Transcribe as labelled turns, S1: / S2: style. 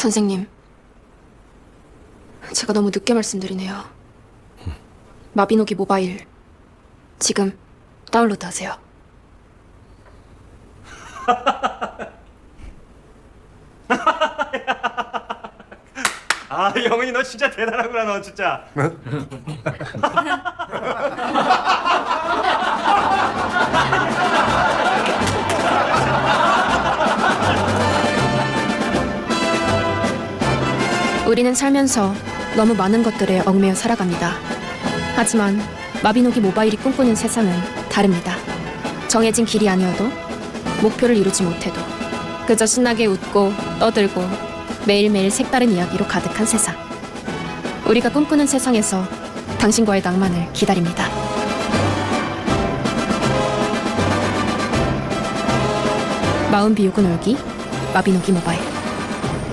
S1: 선생님, 제가 너무 늦게 말씀드리네요. 마비노기 모바일 지금 다운로드 하세요.
S2: 아 영은이 너 진짜 대단하구나 너 진짜
S1: 우리는 살면서 너무 많은 것들에 얽매여 살아갑니다. 하지만 마비노기 모바일이 꿈꾸는 세상은 다릅니다. 정해진 길이 아니어도 목표를 이루지 못해도 그저 신나게 웃고 떠들고 매일매일 색다른 이야기로 가득한 세상. 우리가 꿈꾸는 세상에서 당신과의 낭만을 기다립니다. 마음 비우고 놀기 마비노기 모바일